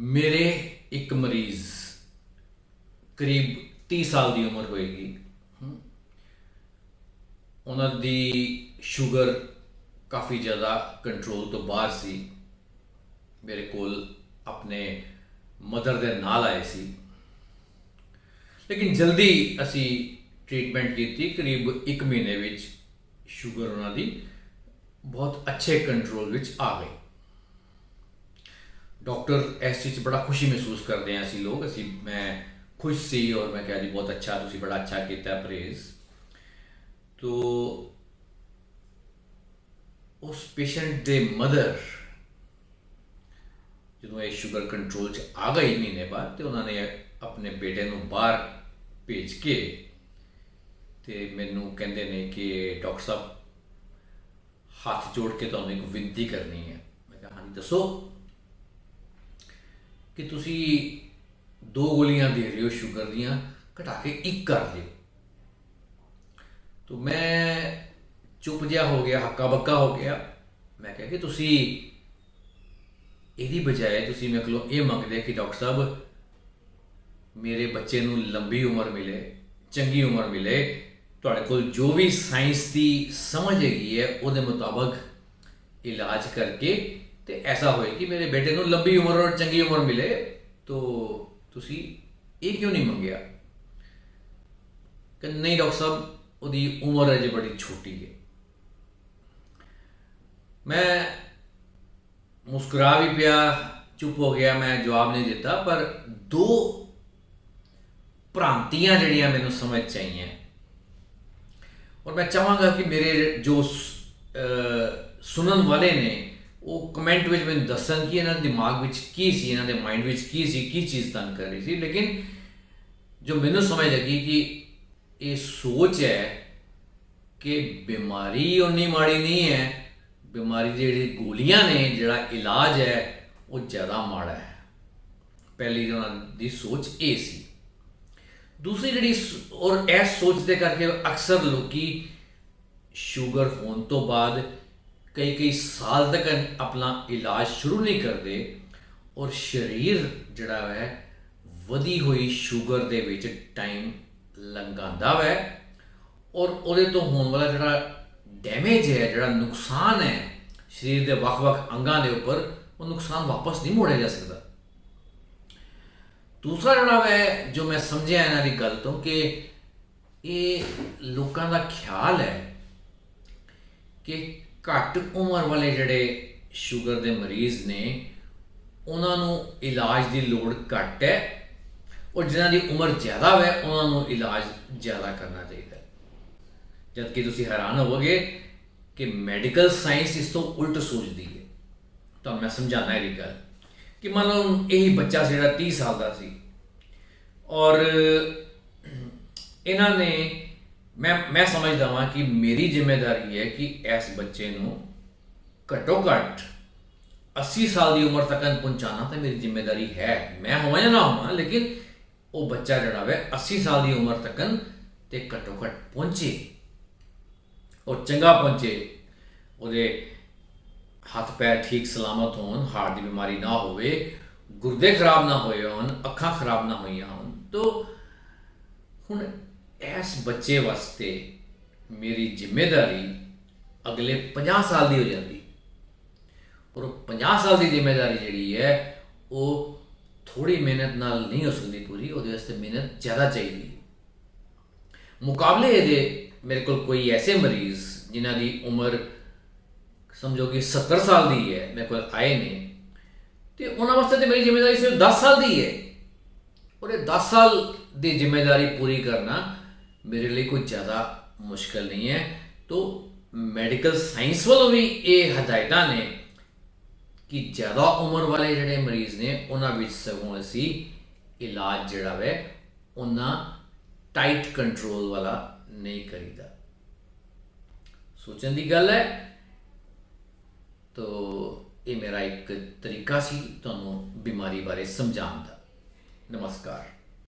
ਮੇਰੇ ਇੱਕ ਮਰੀਜ਼ ਕਰੀਬ 30 ਸਾਲ ਦੀ ਉਮਰ ਹੋਏਗੀ। ਉਹਨਾਂ ਦੀ ਸ਼ੂਗਰ ਕਾਫੀ ਜ਼ਿਆਦਾ ਕੰਟਰੋਲ ਤੋਂ ਬਾਹਰ ਸੀ। ਮੇਰੇ ਕੋਲ ਆਪਣੇ ਮਦਰ ਦੇ ਨਾਲ ਆਏ ਸੀ। ਲੇਕਿਨ ਜਲਦੀ ਅਸੀਂ ਟ੍ਰੀਟਮੈਂਟ ਕੀਤੀ। ਕਰੀਬ 1 ਮਹੀਨੇ ਵਿੱਚ ਸ਼ੂਗਰ ਉਹਨਾਂ ਦੀ ਬਹੁਤ ਅੱਛੇ ਕੰਟਰੋਲ ਵਿੱਚ ਆ ਗਈ। ਡਾਕਟਰ ਇਸ ਚੀਜ਼ 'ਚ ਬੜਾ ਖੁਸ਼ੀ ਮਹਿਸੂਸ ਕਰਦੇ ਹਾਂ ਅਸੀਂ ਲੋਕ। ਅਸੀਂ, ਮੈਂ ਖੁਸ਼ ਸੀ ਔਰ ਮੈਂ ਕਿਹਾ ਜੀ, ਬਹੁਤ ਅੱਛਾ, ਤੁਸੀਂ ਬੜਾ ਅੱਛਾ ਕੀਤਾ ਪਰਹੇਜ਼ ਤੋ ਉਸ ਪੇਸ਼ੈਂਟ ਦੇ ਮਦਰ ਜਦੋਂ ਇਹ ਸ਼ੂਗਰ ਕੰਟਰੋਲ 'ਚ ਆ ਗਈ ਮਹੀਨੇ ਬਾਅਦ ਤੇ ਉਹਨਾਂ ਨੇ ਆਪਣੇ ਬੇਟੇ ਨੂੰ ਬਾਹਰ ਭੇਜ ਕੇ ਤੇ ਮੈਨੂੰ ਕਹਿੰਦੇ ਨੇ ਕਿ ਡਾਕਟਰ ਸਾਹਿਬ, ਹੱਥ ਜੋੜ ਕੇ ਤੁਹਾਨੂੰ ਇੱਕ ਬੇਨਤੀ ਕਰਨੀ ਹੈ। ਮੈਂ ਕਿਹਾ, ਹਾਂਜੀ, ਦੱਸੋ। ਕਿ ਤੁਸੀਂ ਦੋ ਗੋਲੀਆਂ ਦੇ ਰਹੇ ਹੋ, ਸ਼ੂਗਰ ਦੀਆਂ, ਘਟਾ ਕੇ ਇੱਕ ਕਰ ਦਿਓ ਤੋ ਮੈਂ ਚੁੱਪ ਜਿਹਾ ਹੋ ਗਿਆ, ਹੱਕਾ ਬੱਕਾ ਹੋ ਗਿਆ। ਮੈਂ ਕਿਹਾ ਕਿ ਤੁਸੀਂ ਇਹਦੀ ਬਜਾਏ ਤੁਸੀਂ ਮੇਰੇ ਕੋਲੋਂ ਇਹ ਮੰਗਦੇ ਕਿ ਡਾਕਟਰ ਸਾਹਿਬ, ਮੇਰੇ ਬੱਚੇ ਨੂੰ ਲੰਬੀ ਉਮਰ ਮਿਲੇ, ਚੰਗੀ ਉਮਰ ਮਿਲੇ, ਤੁਹਾਡੇ ਕੋਲ ਜੋ ਵੀ ਸਾਇੰਸ ਦੀ ਸਮਝ ਹੈਗੀ ਹੈ, ਉਹਦੇ ਮੁਤਾਬਕ ਇਲਾਜ ਕਰਕੇ ਤੇ ਐਸਾ ਹੋਏ ਕਿ ਮੇਰੇ ਬੇਟੇ ਨੂੰ ਲੰਬੀ ਉਮਰ ਔਰ ਚੰਗੀ ਉਮਰ ਮਿਲੇ, ਤੋ ਤੁਸੀਂ ਇਹ ਕਿਉਂ ਨਹੀਂ ਮੰਗਿਆ? ਕਿ ਨਹੀਂ ਡਾਕਟਰ ਸਾਹਿਬ, ਉਹਦੀ ਉਮਰ ਅਜੇ ਬੜੀ ਛੋਟੀ ਹੈ। ਮੈਂ ਮੁਸਕਰਾ ਵੀ ਪਿਆ, ਚੁੱਪ ਹੋ ਗਿਆ, ਮੈਂ ਜਵਾਬ ਨਹੀਂ ਦਿੱਤਾ, ਪਰ ਦੋ ਭ੍ਰਾਂਤੀਆਂ ਜਿਹੜੀਆਂ ਮੈਨੂੰ ਸਮਝ ਚ ਆਈਆਂ। ਔਰ ਮੈਂ ਚਾਹਾਂਗਾ ਕਿ ਮੇਰੇ ਜੋ ਸੁਣਨ ਵਾਲੇ ਨੇ ਉਹ ਕਮੈਂਟ ਵਿੱਚ ਮੈਨੂੰ ਦੱਸਣ ਕਿ ਇਹਨਾਂ ਦੇ ਦਿਮਾਗ ਵਿੱਚ ਕੀ ਸੀ, ਇਹਨਾਂ ਦੇ ਮਾਈਂਡ ਵਿੱਚ ਕੀ ਸੀ, ਕੀ ਚੀਜ਼ ਤੰਗ ਕਰ ਰਹੀ ਸੀ। ਲੇਕਿਨ ਜੋ ਮੈਨੂੰ ਸਮਝ ਲੱਗੀ ਕਿ ਇਹ ਸੋਚ ਹੈ ਕਿ ਬਿਮਾਰੀ ਉਨੀ ਮਾੜੀ ਨਹੀਂ ਹੈ, ਬਿਮਾਰੀ ਦੀ ਜਿਹੜੀ ਗੋਲੀਆਂ ਨੇ, ਜਿਹੜਾ ਇਲਾਜ ਹੈ, ਉਹ ਜ਼ਿਆਦਾ ਮਾੜਾ ਹੈ। ਪਹਿਲੀ ਉਹਨਾਂ ਦੀ ਸੋਚ ਇਹ ਸੀ। ਦੂਸਰੀ ਜਿਹੜੀ ਔਰ ਇਸ ਸੋਚ ਦੇ ਕਰਕੇ ਅਕਸਰ ਲੋਕੀ ਸ਼ੂਗਰ ਹੋਣ ਤੋਂ ਬਾਅਦ ਕਈ ਕਈ ਸਾਲ ਤੱਕ ਆਪਣਾ ਇਲਾਜ ਸ਼ੁਰੂ ਨਹੀਂ ਕਰਦੇ ਔਰ ਸਰੀਰ ਜਿਹੜਾ ਹੈ ਵਧੀ ਹੋਈ ਸ਼ੂਗਰ ਦੇ ਵਿੱਚ ਟਾਈਮ ਲੰਘਾਉਂਦਾ ਹੈ ਔਰ ਉਹਦੇ ਤੋਂ ਹੋਣ ਵਾਲਾ ਜਿਹੜਾ ਡੈਮੇਜ ਹੈ, ਜਿਹੜਾ ਨੁਕਸਾਨ ਹੈ, ਸਰੀਰ ਦੇ ਵੱਖ-ਵੱਖ ਅੰਗਾਂ ਦੇ ਉੱਪਰ ਉਹ ਨੁਕਸਾਨ ਵਾਪਸ ਨਹੀਂ ਮੋੜਿਆ ਜਾ ਸਕਦਾ। ਦੂਸਰਾ ਜਿਹੜਾ ਹੈ ਜੋ ਮੈਂ ਸਮਝਿਆ ਇਹਨਾਂ ਦੀ ਗੱਲ ਤੋਂ ਕਿ ਇਹ ਲੋਕਾਂ ਦਾ ਖਿਆਲ ਹੈ ਕਿ ਘੱਟ ਉਮਰ ਵਾਲੇ ਜਿਹੜੇ ਸ਼ੂਗਰ ਦੇ ਮਰੀਜ਼ ਨੇ, ਉਹਨਾਂ ਨੂੰ ਇਲਾਜ ਦੀ ਲੋੜ ਘੱਟ ਹੈ ਔਰ ਜਿਨ੍ਹਾਂ ਦੀ ਉਮਰ ਜ਼ਿਆਦਾ ਹੈ ਉਹਨਾਂ ਨੂੰ ਇਲਾਜ ਜ਼ਿਆਦਾ ਕਰਨਾ ਚਾਹੀਦਾ ਹੈ। ਜਦ ਕਿ ਤੁਸੀਂ ਹੈਰਾਨ ਹੋਵੋਗੇ ਕਿ ਮੈਡੀਕਲ ਸਾਇੰਸ ਇਸ ਤੋਂ ਉਲਟ ਸੋਚਦੀ ਹੈ, ਤਾਂ ਮੈਂ ਸਮਝਾਣਾ ਇਹਦੀ ਗੱਲ ਕਿ ਮੰਨ ਲਓ ਇਹੀ ਬੱਚਾ ਸੀ ਜਿਹੜਾ 30 ਸਾਲ ਦਾ ਸੀ ਔਰ ਇਹਨਾਂ ਨੇ ਮੈਂ ਮੈਂ ਸਮਝਦਾ ਹਾਂ ਕਿ ਮੇਰੀ ਜ਼ਿੰਮੇਵਾਰੀ ਹੈ ਕਿ ਇਸ ਬੱਚੇ ਨੂੰ ਘੱਟੋ ਘੱਟ 80 ਸਾਲ ਦੀ ਉਮਰ ਤੱਕ ਪਹੁੰਚਾਉਣਾ ਤਾਂ ਮੇਰੀ ਜ਼ਿੰਮੇਵਾਰੀ ਹੈ। ਮੈਂ ਹੋਵਾਂ ਜਾਂ ਨਾ ਹੋਵਾਂ, ਲੇਕਿਨ ਉਹ ਬੱਚਾ ਜਿਹੜਾ ਹੈ 80 ਸਾਲ ਦੀ ਉਮਰ ਤੱਕ ਤੇ ਘੱਟੋ ਘੱਟ ਪਹੁੰਚੇ। ਔਰ ਚੰਗਾ ਪਹੁੰਚੇ। ਉਹਦੇ ਹੱਥ ਪੈਰ ਠੀਕ ਸਲਾਮਤ ਹੋਣ, ਹਾਰਟ ਦੀ ਬਿਮਾਰੀ ਨਾ ਹੋਵੇ, ਗੁਰਦੇ ਖਰਾਬ ਨਾ ਹੋਏ ਹੋਣ, ਅੱਖਾਂ ਖਰਾਬ ਨਾ ਹੋਈਆਂ ਹੋਣ, ਤੋਂ ਹੁਣ ਇਸ ਬੱਚੇ ਵਾਸਤੇ ਮੇਰੀ ਜ਼ਿੰਮੇਵਾਰੀ ਅਗਲੇ 50 ਸਾਲ ਦੀ ਹੋ ਜਾਂਦੀ। ਔਰ ਉਹ 50 ਸਾਲ ਦੀ ਜ਼ਿੰਮੇਵਾਰੀ ਜਿਹੜੀ ਹੈ, ਉਹ ਥੋੜੀ ਮਿਹਨਤ ਨਾਲ ਨਹੀਂ ਹੋ ਸਕਦੀ ਪੂਰੀ, ਉਹਦੇ ਵਾਸਤੇ ਮਿਹਨਤ ਜ਼ਿਆਦਾ ਚਾਹੀਦੀ ਮੁਕਾਬਲੇ ਇਹਦੇ ਮੇਰੇ ਕੋਲ ਕੋਈ ਐਸੇ ਮਰੀਜ਼ ਜਿਨ੍ਹਾਂ ਦੀ ਉਮਰ ਸਮਝੋ ਕਿ 70 ਸਾਲ ਦੀ ਹੈ, ਮੇਰੇ ਕੋਲ ਆਏ ਨੇ, ਤੇ ਉਹਨਾਂ ਵਾਸਤੇ ਤੇ ਮੇਰੀ ਜ਼ਿੰਮੇਵਾਰੀ ਸਿਰਫ 10 ਸਾਲ ਦੀ ਹੈ। ਔਰ ਇਹ 10 ਸਾਲ ਦੀ ਜ਼ਿੰਮੇਵਾਰੀ ਪੂਰੀ ਕਰਨਾ ਮੇਰੇ ਲਈ ਕੋਈ ਜ਼ਿਆਦਾ ਮੁਸ਼ਕਲ ਨਹੀਂ ਹੈ। ਤੋ ਮੈਡੀਕਲ ਸਾਇੰਸ ਵੱਲੋਂ ਵੀ ਇਹ ਹਦਾਇਤਾਂ ਨੇ ਕਿ ਜ਼ਿਆਦਾ ਉਮਰ ਵਾਲੇ ਜਿਹੜੇ ਮਰੀਜ਼ ਨੇ, ਉਹਨਾਂ ਵਿੱਚ ਸਗੋਂ ਅਸੀਂ ਇਲਾਜ ਜਿਹੜਾ ਵੇ ਉਹਨਾਂ ਟਾਈਟ ਕੰਟਰੋਲ ਵਾਲਾ ਨਹੀਂ ਕਰੀਦਾ। ਸੋਚਣ ਦੀ ਗੱਲ ਹੈ, ਤੋ ਇਹ ਮੇਰਾ ਇੱਕ ਤਰੀਕਾ ਸੀ ਤੁਹਾਨੂੰ ਬਿਮਾਰੀ ਬਾਰੇ ਸਮਝਾਉਣ ਦਾ। ਨਮਸਕਾਰ।